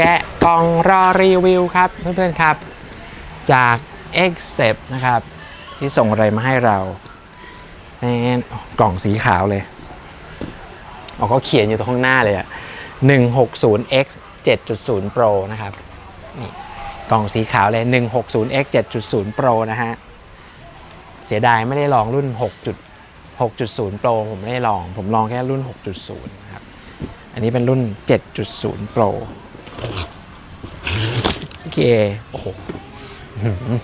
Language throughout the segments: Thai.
แกะกล่องรอรีวิวครับ เพื่อนๆครับ จาก X Step นะครับ ที่ส่งอะไรมาให้เราแน่กล่องสีขาวเลยอ๋อเขาเขียนอยู่ตรงข้างหน้าเลยอะ 160x 7.0 Pro นะครับนี่กล่องสีขาวเลย 160x 7.0 Pro นะฮะ เสียดายไม่ได้ลองรุ่น 6 6.0 Pro ผมไม่ได้ลอง ผมลองแค่รุ่น 6.0 นะครับ อันนี้เป็นรุ่น 7.0 Pro โอ เคโอ้โหอื้อหือ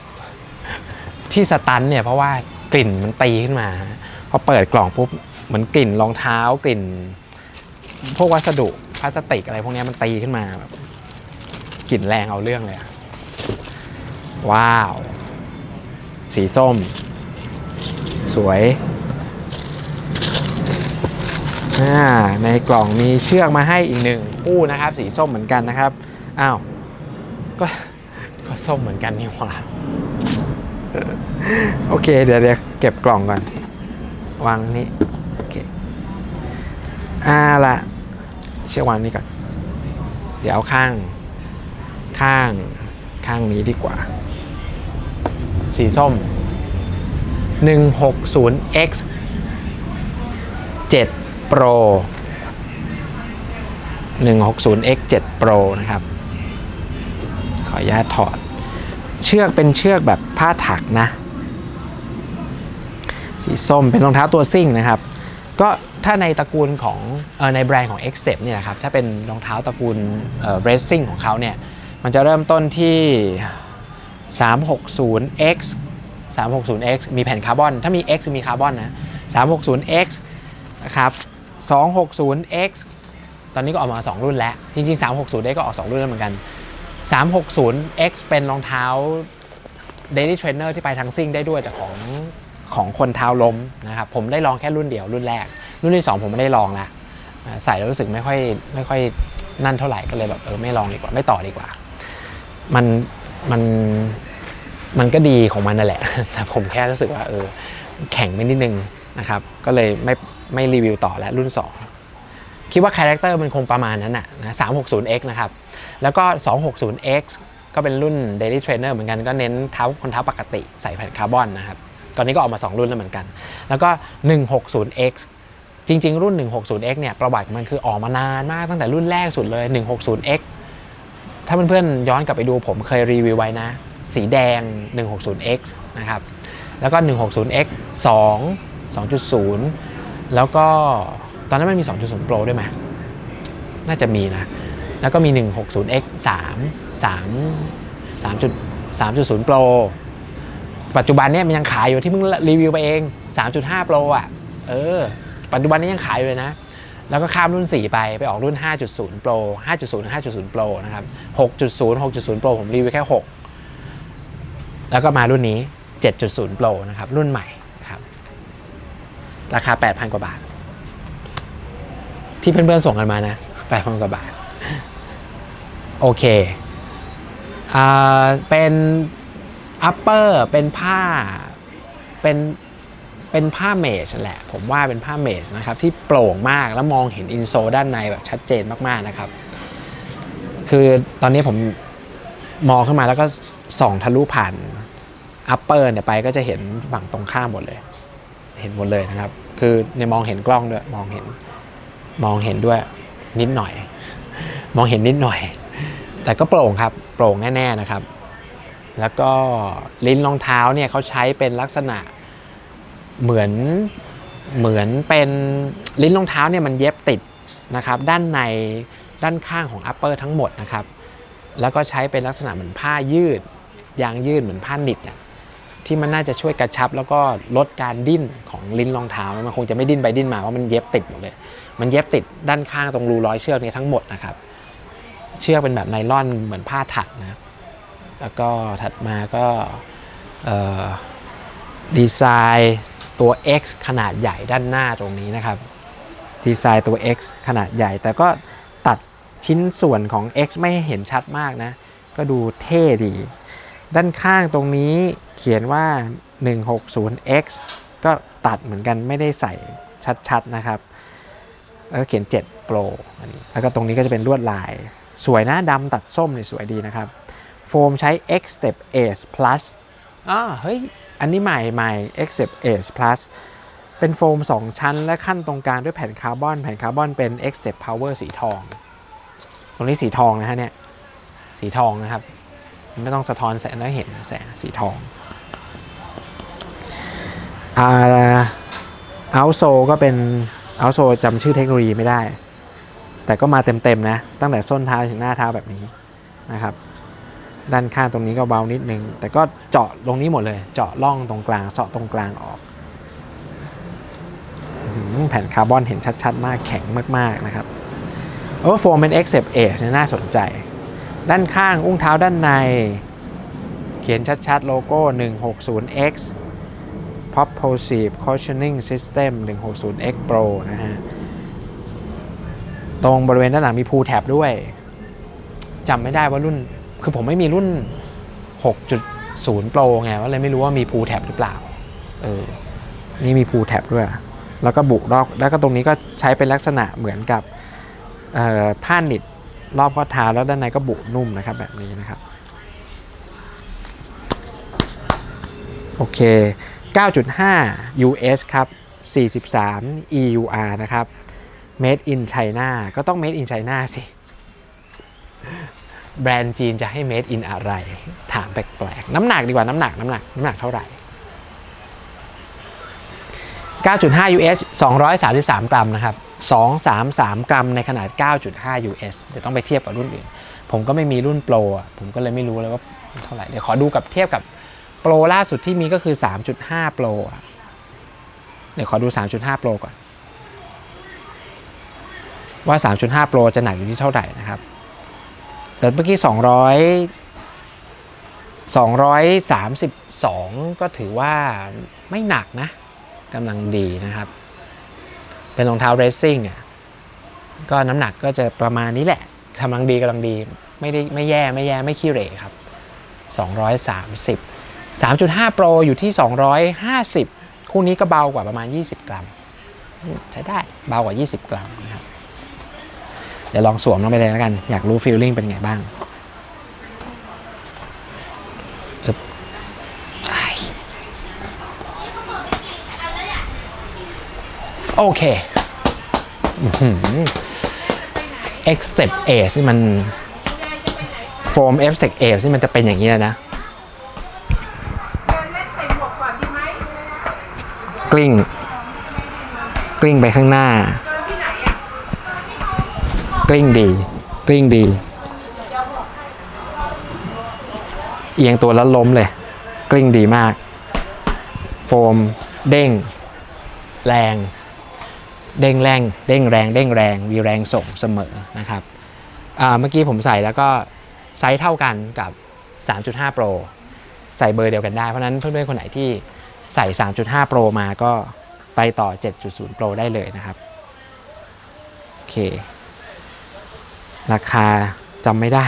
ที่สตันเนี่ยเพราะว่ากลิ่นมันตีขึ้นมาฮะพอเปิดกล่องปุ๊บเหมือนกลิ่นรองเท้ากลิ่น พวกวัสดุพลาสติกอะไรพวกเนี้ยมันตีขึ้นมาแบบกลิ่นแรงเอาเรื่องเลยอะว้าว สีส้ม สวยอ่าในกล่องมีเชือกมาให้อีกหนึ่งคู่นะครับ สีส้มเหมือนกันนะครับอ้าว ก็ก็ส้มเหมือนกันนี่หว่าโอเค เดี๋ยวเดี๋ยวเก็บกล่องก่อน วางนี่โอเคอ่าละเชื่อวางนี่ก่อน เดี๋ยวเอาข้าง ข้างข้างนี้ดีกว่า สีส้ม 160x 7 Pro 160x 7 Pro นะครับ ออนุญาตถอด เชือกเป็นเชือกแบบผ้าถักนะ สีส้มเป็นรองเท้าตัวซิ่งนะครับ ก็ถ้าในตระกูลของออในแบรนด์ของ x c e p เนี่ยนะครับถ้าเป็นรองเท้าตระกูลเอ่อ racing ของเขาเนี่ยมันจะเริ่มต้นที่ 360x 360x มีแผ่นคาร์บอน ถ้ามี x มีคาร์บอนนะ 360x นะครับ 260x ตอนนี้ก็ออกมา 2 รุ่นแล้ว จริงๆ 360x ก็ออก 2 รุ่นแล้วเหมือนกัน 360x เป็นรองเท้า Daily Trainer ที่ไปทางซิ่งได้ด้วยแต่ของของคนเท้าล้มนะครับผมได้ลองแค่รุ่นเดียวรุ่นแรก รุ่นที่ 2 ผมไม่ได้ลองละใส่แล้วรู้สึกไม่ค่อยไม่ค่อยนั่นเท่าไหร่ก็เลยแบบเออไม่ลองดีกว่าไม่ต่อดีกว่า มันมันมันก็ดีของมันนั่นแหละ แต่ผมแค่รู้สึกว่าเออแข็งไปนิดนึงนะครับ ก็เลยไม่ไม่รีวิวต่อแล้วรุ่น 2 คิดว่าคาแรคเตอร์มันคงประมาณนั้นน่ะนะ 360x นะครับ แล้วก็ 260x ก็เป็นรุ่น Daily Trainer เหมือนกันก็เน้นเท้าคนเท้าปกติใส่แผ่นคาร์บอนนะครับ ตอนนี้ก็ออกมา 2 รุ่นแล้วเหมือนกัน แล้วก็ 160x จริง ๆ รุ่น 160x เนี่ยประวัติมันคือออกมานานมากตั้งแต่รุ่นแรกสุดเลย 160x ถ้าเพื่อนๆย้อนกลับไปดูผมเคยรีวิวไว้นะ สีแดง 160x นะครับ แล้วก็ 160x 2 2.0 แล้วก็ อนนั้นมันมี 2.0 Pro ด้วยไหมน่าจะมีนะ แล้วก็มี 160x 3 3 3.3.0 Pro ปัจจุบันเนี่ยมันยังขายอยู่ที่เพิ่งรีวิวไปเอง 3.5 Pro อะ เออ ปัจจุบันนี้ยังขายอยู่เลยนะ แล้วก็ข้ามรุ่น 4 ไป ไปออกรุ่น 5.0 Pro 5.0 5.0 Pro นะครับ 6.0 6.0 Pro ผมรีวิวแค่ 6 แล้วก็มารุ่นนี้ 7.0 Pro นะครับ รุ่นใหม่ครับ ราคา 8,000 กว่าบาท ที่เพื่อนๆส่งกันมานะ8,000กว่าบาท โอเคอ่าเป็น upper เป็นผ้าเป็นเป็นผ้าเมชแหละ ผมว่าเป็นผ้าเมชนะครับ ที่โปร่งมากแล้วมองเห็นอินโซด้านในแบบชัดเจนมากๆนะครับ คือตอนนี้ผมมองขึ้นมาแล้วก็ส่องทะลุผ่านอัปเปอร์เนี่ยไปก็จะเห็นฝั่งตรงข้ามหมดเลย เห็นหมดเลยนะครับ คือเนี่ยมองเห็นกล้องด้วยมองเห็น มองเห็นด้วยนิดหน่อย มองเห็นนิดหน่อย แต่ก็โปร่งครับ โปร่งแน่ๆนะครับ แล้วก็ลิ้นรองเท้าเนี่ยเขาใช้เป็นลักษณะเหมือนเหมือนเป็นลิ้นรองเท้าเนี่ยมันเย็บติดนะครับ ด้านในด้านข้างของ upper ทั้งหมดนะครับ แล้วก็ใช้เป็นลักษณะเหมือนผ้ายืด ยางยืดเหมือนผ้าหนิบเนี่ย ที่มันน่าจะช่วยกระชับ แล้วก็ลดการดิ้นของลิ้นรองเท้า มันคงจะไม่ดิ้นไปดิ้นมาเพราะมันเย็บติดหมดเลย มันเย็บติดด้านข้างตรงรูร้อยเชือกนี้ทั้งหมดนะครับ เชือกเป็นแบบไนล่อนเหมือนผ้าถักนะแล้วก็ถัดมาก็ดีไซน์ตัว X ขนาดใหญ่ด้านหน้าตรงนี้นะครับ ดีไซน์ตัว X ขนาดใหญ่ แต่ก็ตัดชิ้นส่วนของ X ไม่ให้เห็นชัดมากนะ ก็ดูเท่ดี ด้านข้างตรงนี้เขียนว่า 160X ก็ตัดเหมือนกันไม่ได้ใส่ชัดๆนะครับแล้วก็เขียน 7 Pro อันนี้แล้วก็ตรงนี้ก็จะเป็นลวดลาย สวยนะดำตัดส้มนี่สวยดีนะครับ โฟมใช้ X Step Ace Plus อ่าเฮ้ย อันนี้ใหม่ใหม่ X Step Ace Plus เป็นโฟม 2 ชั้น และขั้นตรงกลางด้วยแผ่นคาร์บอน แผ่นคาร์บอนเป็น X Step Power สีทอง ตรงนี้สีทองนะฮะเนี่ย สีทองนะครับ ไม่ต้องสะท้อนแสงแล้วเห็นแสงสีทองอ่าเอาโซก็เป็นเอาโซจำชื่อเทคโนโลยีไม่ได้ แต่ก็มาเต็มๆนะ ตั้งแต่ส้นเท้าถึงหน้าเท้าแบบนี้นะครับ ด้านข้างตรงนี้ก็เบานิดนึง แต่ก็เจาะตรงนี้หมดเลย เจาะร่องตรงกลางเสาะตรงกลางออกแผ่นคาร์บอนเห็นชัดๆ มากแข็งมากๆนะครับ โอ้โฟมเป็น X Step Edge เนี่น่าสนใจ ด้านข้างอุ้งเท้าด้านใน เขียนชัดๆ โลโก้ 160X Propulsive Cushioning System 160X Pro นะฮะ ตรงบริเวณด้านหลังมีพูแท็บด้วยจำไม่ได้ว่ารุ่น คือผมไม่มีรุ่น 6.0 Pro ไงว่าเลยไม่รู้ว่ามีพูแท็บหรือเปล่า เออ นี่มีพูแท็บด้วย แล้วก็บุรอบแล้วก็ตรงนี้ก็ใช้เป็นลักษณะเหมือนกับผ้าหนิด รอบข้อเท้าแล้วด้านในก็บุนุ่มนะครับแบบนี้นะครับโอเค 9.5 US ครับ 43 EUR นะครับ Made in China ก็ต้อง Made in China สิ แบรนด์จีนจะให้ Made in อะไร ถามแปลกๆ น้ำหนักดีกว่าน้ำหนัก น้ำหนัก น้ำหนักเท่าไหร่ 9.5 US 233 กรัมนะครับ 233 กรัมในขนาด 9.5 US เดี๋ยวต้องไปเทียบกับรุ่นอื่น ผมก็ไม่มีรุ่นโปรผมก็เลยไม่รู้เลยว่าเท่าไหร่ เดี๋ยวขอดูกับเทียบกับโปรล่าสุดที่มีก็คือ 3.5 โปรเดี๋ยวขอดู 3.5 โปรก่อน ว่า 3.5 โปรจะหนักอยู่ที่เท่าไหร่นะครับแต่เมื่อกี้ 200 232 ก็ถือว่าไม่หนักนะกำลังดีนะครับ เป็นรองเท้าเรซซิ่งอะก็น้ำหนักก็จะประมาณนี้แหละกำลังดีกำลังดี ไม่ได้ไม่แย่ไม่แย่ไม่ขี้เหร่ครับ 230 3.5 Pro อยู่ที่ 250 คู่นี้ก็เบากว่าประมาณ 20 กรัม ใช้ได้เบากว่า 20 กรัมนะครับ เดี๋ยวลองสวมลงไปเลยแล้วกัน อยากรู้ฟีลลิ่งเป็นไงบ้างอึ๊บอ้าย โอเคเอหือ X Step Ace นี่มันโฟม F Step Ace นี่มันจะเป็นอย่างนี้แล้วนะกลิ้ง กลิ้งไปข้างหน้ากลิ้งดี กลิ้งดี เอียงตัวแล้วล้มเลย กลิ้งดีมาก โฟม เด้ง แรง เด้งแรงเด้งแรงเด้งแรงมีแรงส่งเสมอนะครับเมื่อกี้ผมใส่แล้วก็ไซส์เท่ากันกับ 3.5 Pro ใส่เบอร์เดียวกันได้ เพราะฉะนั้นเพื่อนๆคนไหนที่ใส่ 3.5 Pro มาก็ไปต่อ 7.0 Pro ได้เลยนะครับ โอเค ราคาจำไม่ได้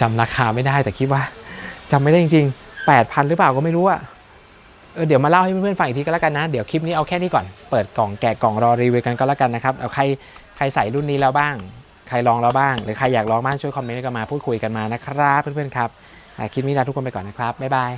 จำราคาไม่ได้แต่คิดว่าจำไม่ได้จริงๆ 8,000 หรือเปล่าก็ไม่รู้อะ เออเดี๋ยวมาเล่าให้เพื่อนๆฟังอีกทีก็แล้วกันนะ เดี๋ยวคลิปนี้เอาแค่นี้ก่อน เปิดกล่องแกะกล่องรอรีวิวกันก็แล้วกันนะครับ เอาใครใครใส่รุ่นนี้แล้วบ้าง ใครลองแล้วบ้าง หรือใครอยากลองบ้างช่วยคอมเมนต์กันมาพูดคุยกันมานะครับเพื่อนๆครับคลิปนี้ลาทุกคนไปก่อนนะครับบ๊ายบาย